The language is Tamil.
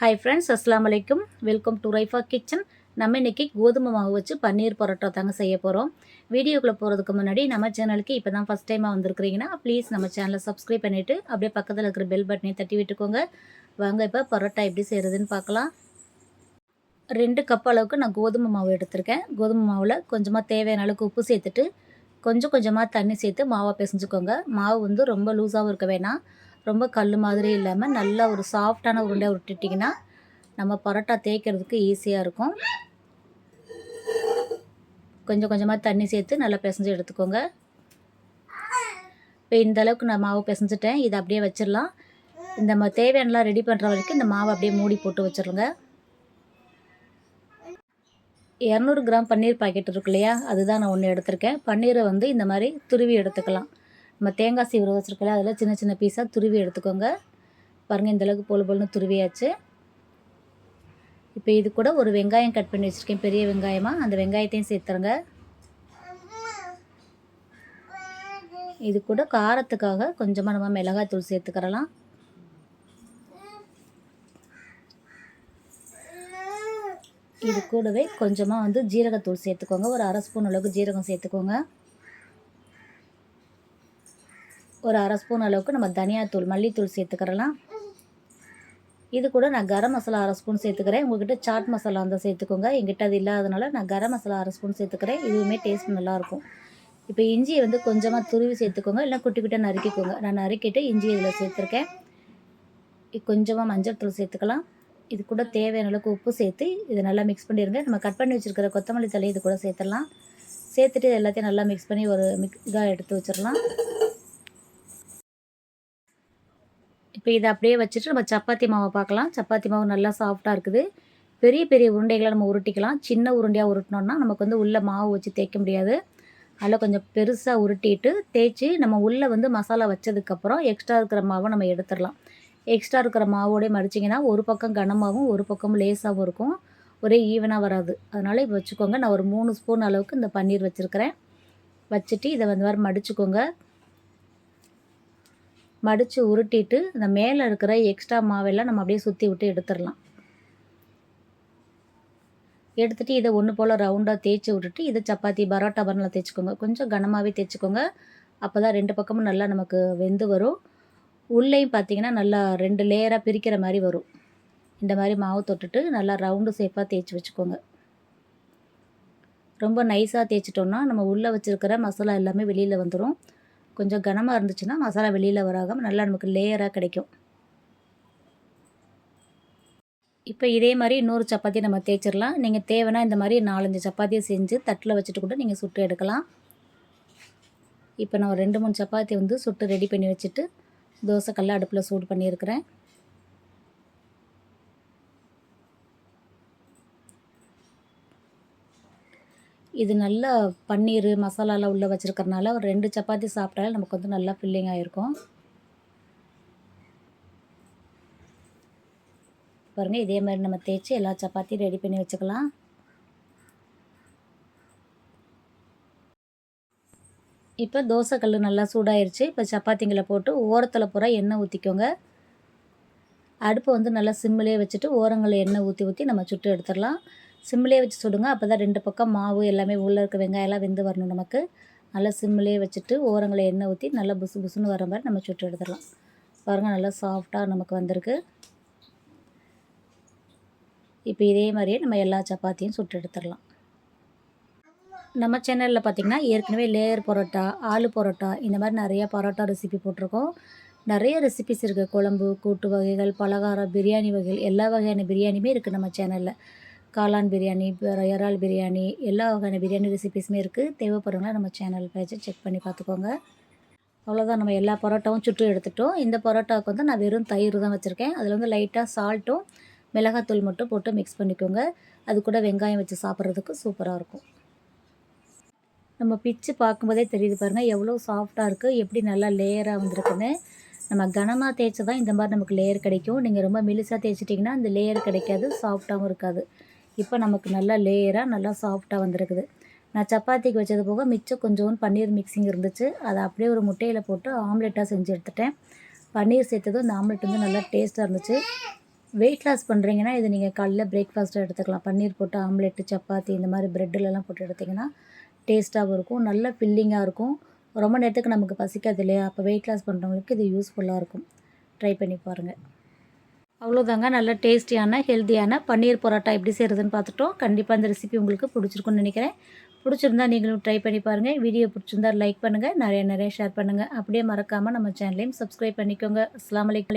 ஹாய் ஃப்ரெண்ட்ஸ் அஸ்லாம் வலைக்கும் வெல்கம் டு ரைஃபா கிச்சன் நம்ம இன்றைக்கி கோதுமை மாவு வச்சு பன்னீர் பரோட்டா தாங்க செய்ய போகிறோம் வீடியோக்குள்ளே போகிறதுக்கு முன்னாடி நம்ம சேனலுக்கு இப்போ தான் ஃபஸ்ட் டைமாக வந்திருக்கிறீங்கன்னா ப்ளீஸ் நம்ம சேனலை சப்ஸ்கிரைப் பண்ணிவிட்டு அப்படியே பக்கத்தில் இருக்கிற பெல் பட்டனை தட்டி விட்டுக்கோங்க. வாங்க இப்போ பரோட்டா எப்படி செய்கிறதுன்னு பார்க்கலாம். ரெண்டு கப் அளவுக்கு நான் கோதுமை மாவு எடுத்திருக்கேன். கோதுமை மாவில் கொஞ்சமாக தேவையான அளவுக்கு உப்பு சேர்த்துட்டு கொஞ்சம் கொஞ்சமாக தண்ணி சேர்த்து மாவை பிசைஞ்சுக்கோங்க. மாவு வந்து ரொம்ப லூஸாகவும் இருக்க வேணாம். ரொம்ப கல் மாதிரி இல்லாமல் நல்லா ஒரு சாஃப்டான உருண்டையாக உருட்டிட்டிங்கன்னா நம்ம பரோட்டா தேய்க்கிறதுக்கு ஈஸியாக இருக்கும். கொஞ்சம் கொஞ்சமாக தண்ணி சேர்த்து நல்லா பிசைஞ்சு எடுத்துக்கோங்க. இப்போ இந்தளவுக்கு நான் மாவு பிசைஞ்சிட்டேன். இதை அப்படியே வச்சிடலாம். இந்த மா தேவையானலாம் ரெடி பண்ணுற வரைக்கும் இந்த மாவை அப்படியே மூடி போட்டு வச்சிருங்க. இரநூறு கிராம் பன்னீர் பாக்கெட் இருக்கு இல்லையா? அதுதான் நான் ஒன்று எடுத்திருக்கேன். பன்னீரை வந்து இந்த மாதிரி துருவி எடுத்துக்கலாம். நம்ம தேங்காய் சீவிர வச்சுருக்கல அதில் சின்ன சின்ன பீஸாக துருவி எடுத்துக்கோங்க. பாருங்கள் இந்தளவுக்கு பொழு பொழுன்னு துருவியாச்சு. இப்போ இது கூட ஒரு வெங்காயம் கட் பண்ணி வச்சுருக்கேன் பெரிய வெங்காயமாக அந்த வெங்காயத்தையும் சேர்த்துருங்க இது கூட காரத்துக்காக கொஞ்சமாக நம்ம மிளகாய் தூள் சேர்த்துக்கிறலாம் இது கூடவே கொஞ்சமாக வந்து ஜீரகத்தூள் சேர்த்துக்கோங்க. ஒரு அரை ஸ்பூன் அளவுக்கு ஜீரகம் சேர்த்துக்கோங்க. ஒரு அரை ஸ்பூன் அளவுக்கு நம்ம தனியாத்தூள் மல்லித்தூள் சேர்த்துக்கிறலாம். இது கூட நான் கரம் மசாலா அரை ஸ்பூன் சேர்த்துக்கிறேன். உங்கள்கிட்ட சாட் மசாலா இருந்தால் சேர்த்துக்கோங்க. எங்கிட்ட அது இல்லாதனால நான் கரம் மசாலா அரை ஸ்பூன் சேர்த்துக்கிறேன். இதுவுமே டேஸ்ட் நல்லாயிருக்கும். இப்போ இஞ்சியை வந்து கொஞ்சமாக துருவி சேர்த்துக்கோங்க. இல்லை குட்டி குட்டியாக நறுக்கிக்கோங்க. நான் நறுக்கிட்டு இஞ்சி இதில் சேர்த்துருக்கேன். கொஞ்சமாக மஞ்சள் தூள் சேர்த்துக்கலாம். இது கூட தேவையான அளவுக்கு உப்பு சேர்த்து இதை நல்லா மிக்ஸ் பண்ணிடுங்க நம்ம கட் பண்ணி வச்சுருக்கிற கொத்தமல்லி தலை இது கூட சேர்த்துடலாம். சேர்த்துட்டு எல்லாத்தையும் நல்லா மிக்ஸ் பண்ணி ஒரு மிக் இதாக எடுத்து வச்சிடலாம். இப்போ இதை அப்படியே வச்சுட்டு நம்ம சப்பாத்தி மாவை பார்க்கலாம். சப்பாத்தி மாவு நல்லா சாஃப்டாக இருக்குது. பெரிய பெரிய உருண்டைகளை நம்ம உருட்டிக்கலாம். சின்ன உருண்டையாக உருட்டினோன்னா நமக்கு வந்து உள்ளே மாவு வச்சு தேய்க்க முடியாது. அதில் கொஞ்சம் பெருசாக உருட்டிட்டு தேய்ச்சி நம்ம உள்ளே வந்து மசாலா வச்சதுக்கப்புறம் எக்ஸ்ட்ரா இருக்கிற மாவை நம்ம எடுத்துடலாம். எக்ஸ்ட்ரா இருக்கிற மாவோடய மடிச்சிங்கன்னா ஒரு பக்கம் கனமாகவும் ஒரு பக்கம் லேஸாகவும் இருக்கும். ஒரே ஈவனாக வராது. அதனால் இப்போ வச்சுக்கோங்க. நான் ஒரு மூணு ஸ்பூன் அளவுக்கு இந்த பன்னீர் வச்சுருக்கிறேன். வச்சுட்டு இதை வந்து மாதிரி மடிச்சுக்கோங்க. மடித்து உருட்டிட்டு இந்த மேலே இருக்கிற எக்ஸ்ட்ரா மாவெல்லாம் நம்ம அப்படியே சுற்றி விட்டு எடுத்துடலாம். எடுத்துகிட்டு இதை ஒன்று போல் ரவுண்டாக தேய்ச்சி விட்டுட்டு இதை சப்பாத்தி பரோட்டா பரனில் தேய்ச்சிக்கோங்க. கொஞ்சம் கனமாகவே தேய்ச்சிக்கோங்க. அப்போ தான் ரெண்டு பக்கமும் நல்லா நமக்கு வெந்து வரும். உள்ளேயும் பார்த்தீங்கன்னா நல்லா ரெண்டு லேயராக பிரிக்கிற மாதிரி வரும். இந்த மாதிரி மாவு தொட்டுட்டு நல்லா ரவுண்டு சேஃபாக தேய்ச்சி வச்சுக்கோங்க. ரொம்ப நைஸாக தேய்ச்சிட்டோம்னா நம்ம உள்ளே வச்சுருக்கிற மசாலா எல்லாமே வெளியில் வந்துடும் கொஞ்சம் கனமாக இருந்துச்சுன்னா மசாலா வெளியில் வராகாமல் நல்லா நமக்கு லேயராக கிடைக்கும். இப்போ இதே மாதிரி இன்னொரு சப்பாத்தி நம்ம தேய்ச்சிடலாம். நீங்கள் தேவைன்னா இந்த மாதிரி நாலஞ்சு சப்பாத்தியை செஞ்சு தட்டில் வச்சுட்டு கூட நீங்கள் சுட்டு எடுக்கலாம். இப்போ நான் ஒரு ரெண்டு மூணு சப்பாத்தி வந்து சுட்டு ரெடி பண்ணி வச்சுட்டு தோசை கல்ல அடுப்பில் சூடு பண்ணியிருக்கிறேன். இது நல்லா பன்னீர் மசாலாலாம் உள்ளே வச்சுருக்கறனால ஒரு ரெண்டு சப்பாத்தி சாப்பிட்டாலே நமக்கு வந்து நல்லா ஃபில்லிங் ஆகிருக்கும் பாருங்கள் இதே மாதிரி நம்ம தேய்ச்சி எல்லா சப்பாத்தியும் ரெடி பண்ணி வச்சுக்கலாம். இப்போ தோசை கல் நல்லா சூடாயிருச்சு. இப்போ சப்பாத்திங்களை போட்டு ஓரத்தில் பூரா எண்ணெய் ஊற்றிக்கோங்க அடுப்பை வந்து நல்லா சிம்மிலே வச்சுட்டு ஓரங்களில் எண்ணெய் ஊற்றி ஊற்றி நம்ம சுட்டு எடுத்துடலாம். சிம்லேயே வச்சு சுடுங்க. அப்போ தான் ரெண்டு பக்கம் மாவு எல்லாமே உள்ளே இருக்க வெங்காயம்லாம் வெந்து வரணும் நமக்கு. நல்லா சிம்லேயே வச்சுட்டு ஓரங்களை எண்ணெய் ஊற்றி நல்லா புசு புசுன்னு வர மாதிரி நம்ம சுட்டு எடுத்துடலாம். பாருங்கள் நல்லா சாஃப்டாக நமக்கு வந்திருக்கு. இப்போ இதே மாதிரியே நம்ம எல்லா சப்பாத்தியும் சுட்டு எடுத்துடலாம். நம்ம சேனலில் பார்த்திங்கன்னா ஏற்கனவே லேயர் பரோட்டா ஆலு பரோட்டா இந்த மாதிரி நிறையா பரோட்டா ரெசிபி போட்டிருக்கோம். நிறைய ரெசிபிஸ் இருக்குது குழம்பு கூட்டு வகைகள் பலகாரம் பிரியாணி வகைகள் எல்லா வகையான பிரியாணியுமே இருக்குது நம்ம சேனலில் காளான் பிரியாணி இறால் பிரியாணி எல்லா வகையான பிரியாணி ரெசிபிஸுமே இருக்குது தேவைப்படுறவங்களா நம்ம சேனல் பேஜை செக் பண்ணி பார்த்துக்கோங்க அவ்வளோதான் நம்ம எல்லா பரோட்டாவும் சுட்டு எடுத்துட்டோம். இந்த பரோட்டாவுக்கு வந்து நான் வெறும் தயிர் தான் வச்சுருக்கேன். அதில் வந்து லைட்டாக சால்ட்டும் மிளகாத்தூள் மட்டும் போட்டு மிக்ஸ் பண்ணிக்கோங்க. அது கூட வெங்காயம் வச்சு சாப்பிட்றதுக்கு சூப்பராக இருக்கும். நம்ம பிச்சு பார்க்கும்போதே தெரியுது பாருங்கள் எவ்வளோ சாஃப்டாக இருக்குது எப்படி நல்லா லேயராக வந்திருக்குன்னு. நம்ம கனமாக தேய்ச்சி தான் இந்த மாதிரி நமக்கு லேயர் கிடைக்கும். நீங்கள் ரொம்ப மெலிசாக தேய்ச்சிட்டிங்கன்னா அந்த லேயர் கிடைக்காது சாஃப்டாகவும் இருக்காது. இப்போ நமக்கு நல்லா லேயராக நல்லா சாஃப்டாக வந்திருக்குது. நான் சப்பாத்திக்கு வச்சது போக மிச்சம் கொஞ்சோண்டு பன்னீர் மிக்சிங் இருந்துச்சு. அதை அப்படியே ஒரு முட்டையில் போட்டு ஆம்லெட்டாக செஞ்சு எடுத்துட்டேன். பன்னீர் சேர்த்ததும் இந்த ஆம்லெட் வந்து நல்லா டேஸ்ட்டாக இருந்துச்சு. வெயிட் லாஸ் பண்ணுறீங்கன்னா இது நீங்கள் காலையில் பிரேக்ஃபாஸ்ட்டாக எடுத்துக்கலாம். பன்னீர் போட்டு ஆம்லெட்டு சப்பாத்தி இந்த மாதிரி ப்ரெட்டிலலாம் போட்டு எடுத்திங்கன்னா டேஸ்ட்டாகவும் இருக்கும். நல்ல ஃபில்லிங்காக இருக்கும். ரொம்ப நேரத்துக்கு நமக்கு பசிக்காது இல்லையா? அப்போ வெயிட் லாஸ் பண்ணுறவங்களுக்கு இது யூஸ்ஃபுல்லாக இருக்கும். ட்ரை பண்ணி பாருங்கள் அவ்வளோதாங்க நல்ல டேஸ்டியான ஹெல்த்தியான பன்னீர் பரோட்டா எப்படி செய்கிறதுன்னு பார்த்துட்டோம். கண்டிப்பாக இந்த ரெசிபி உங்களுக்கு பிடிச்சிருக்குன்னு நினைக்கிறேன். பிடிச்சிருந்தா நீங்களும் ட்ரை பண்ணி பாருங்கள் வீடியோ பிடிச்சிருந்தா லைக் பண்ணுங்கள் நிறைய நிறைய ஷேர் பண்ணுங்கள் அப்படியே மறக்காமல் நம்ம சேனலையும் சப்ஸ்கிரைப் பண்ணிக்கோங்க. அஸ்லாம் வலைக்கம்.